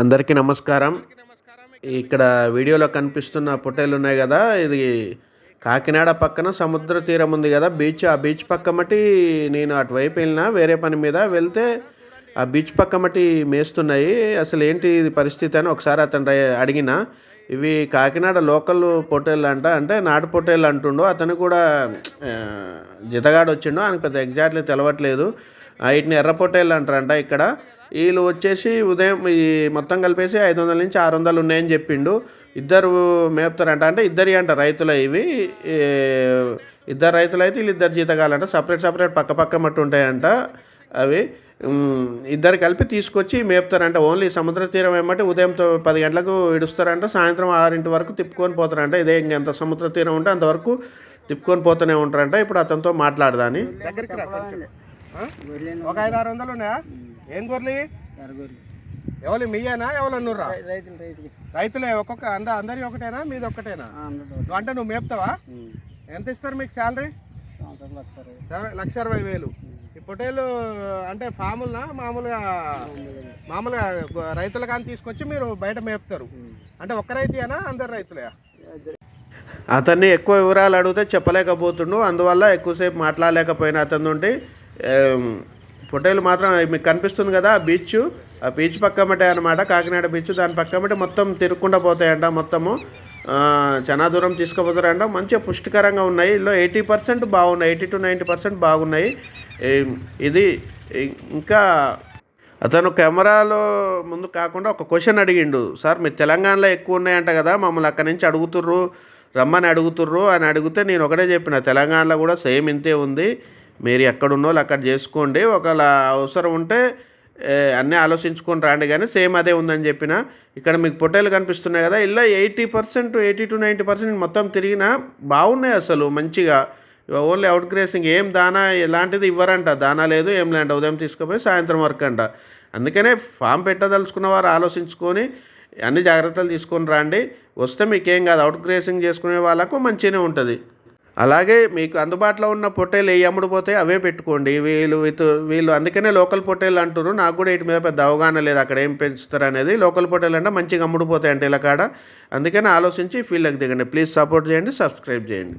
అందరికీ నమస్కారం. ఇక్కడ వీడియోలో కనిపిస్తున్న పొట్టేలు ఉన్నాయి కదా ఇది కాకినాడ పక్కన సముద్ర తీరం ఉంది కదా బీచ్. ఆ బీచ్ పక్క మట్టి నేను అటువైపు వెళ్ళినా వేరే పని మీద వెళ్తే ఆ బీచ్ పక్క మట్టి మేస్తున్నాయి. అసలు ఏంటి ఇది పరిస్థితి అని ఒకసారి అతను అడిగిన ఇవి కాకినాడ లోకల్ పొట్టేళ్ళు అంట అంటే నాటు పొట్టేళ్ళు అంటుండు. అతను కూడా జితగాడు వచ్చిండు ఆయనకు పెద్ద ఎగ్జాక్ట్లీ తెలవట్లేదు. వీటిని ఎర్ర పొట్టేళ్ళు అంటారంట ఇక్కడ. వీళ్ళు వచ్చేసి ఉదయం ఈ మొత్తం కలిపేసి ఐదు వందల నుంచి ఆరు వందలు ఉన్నాయని చెప్పిండు. ఇద్దరు మేపుతారంట. అంటే ఇద్దరి అంట రైతులు ఇవి. ఇద్దరు రైతులు అయితే వీళ్ళు ఇద్దరు జీతకాలంట సపరేట్ సపరేట్ పక్క పక్క మట్టు ఉంటాయంట అవి. ఇద్దరు కలిపి తీసుకొచ్చి మేపుతారంట. ఓన్లీ సముద్ర తీరం ఏమంటే ఉదయంతో పది గంటలకు ఇడుస్తారంట. సాయంత్రం ఆరింటి వరకు తిప్పుకొని పోతారంట. ఇదే ఇంకెంత సముద్ర తీరం ఉంటే అంతవరకు తిప్పుకొని పోతూనే ఉంటారంట. ఇప్పుడు అతనితో మాట్లాడదాని. ఒక ఐదు ఆరు వందలు ఉన్నాయా? ఏం గొర్రెలు ఎవరు మీయేనా ఎవరు నువ్వురా రైతులు రైతులు. రైతులే ఒక్కొక్క అంద అందరి ఒకటేనా? మీది ఒక్కటేనా అంటే నువ్వు మేపుతావా? ఎంత ఇస్తారు మీకు శాలరీ? లక్ష అరవై వేలు. ఈ పొటేలు అంటే ఫాములనా? మామూలుగా మామూలుగా రైతుల కానీ తీసుకొచ్చి మీరు బయట మేపుతారు. అంటే ఒక్క రైతుయేనా? అందరు రైతులే? అతన్ని ఎక్కువ వివరాలు అడిగితే చెప్పలేకపోతుండు. అందువల్ల ఎక్కువసేపు మాట్లాడలేకపోయినా అతని నుండి ఫోటోలు మాత్రం మీకు కనిపిస్తుంది కదా బీచ్ ఆ బీచ్ పక్కమటే అనమాట కాకినాడ బీచ్ దాని పక్కమటే మొత్తం తిరుక్కుండా పోతాయంట మొత్తము. చాలా దూరం తీసుకుపోతారంట. మంచిగా పుష్టికరంగా ఉన్నాయి. ఇందులో ఎయిటీ పర్సెంట్ బాగున్నాయి. ఎయిటీ టు నైంటీ పర్సెంట్ బాగున్నాయి. ఇది ఇంకా అతను కెమెరాలో ముందు కాకుండా ఒక క్వశ్చన్ అడిగిండు. సార్ మీరు తెలంగాణలో ఎక్కువ ఉన్నాయంట కదా మమ్మల్ని అక్కడి నుంచి అడుగుతుర్రు రమ్మని అడుగుతుర్రు అని అడిగితే నేను ఒకటే చెప్పిన తెలంగాణలో కూడా సేమ్ ఇంతే ఉంది. మీరు ఎక్కడున్నో వాళ్ళు అక్కడ చేసుకోండి. ఒకవేళ అవసరం ఉంటే అన్నీ ఆలోచించుకొని రాండి. కానీ సేమ్ అదే ఉందని చెప్పిన ఇక్కడ మీకు పొట్టేలు కనిపిస్తున్నాయి కదా ఇలా eighty percent eighty to ninety percent మొత్తం తిరిగినా బాగున్నాయి అసలు మంచిగా. ఓన్లీ అవుట్ గ్రేసింగ్ ఏం దానా ఎలాంటిది ఇవ్వరంట. దానా లేదు ఏం లేదంట. ఉదయం తీసుకుపోయి సాయంత్రం వరకు అంట. అందుకనే ఫామ్ పెట్టదలుచుకున్న వారు ఆలోచించుకొని అన్ని జాగ్రత్తలు తీసుకొని రండి. వస్తే మీకేం కాదు. అవుట్ గ్రేసింగ్ చేసుకునే వాళ్ళకు మంచిగానే ఉంటుంది. అలాగే మీకు అందుబాటులో ఉన్న పొట్టేలు ఏ అమ్ముడు అవే పెట్టుకోండి. వీళ్ళు విత్ వీళ్ళు అందుకనే లోకల్ పొట్టేలు అంటారు నాకు కూడా వీటి మీద పెద్ద అవగాహన లేదు. అక్కడ ఏం పెంచుతారు అనేది లోకల్ పొట్టేలు అంటే మంచిగా అమ్ముడుపోతాయి అంటే ఇలా కాడ. అందుకని ఆలోచించి ఫీల్డ్కి దిగండి. ప్లీజ్ సపోర్ట్ చేయండి సబ్స్క్రైబ్ చేయండి.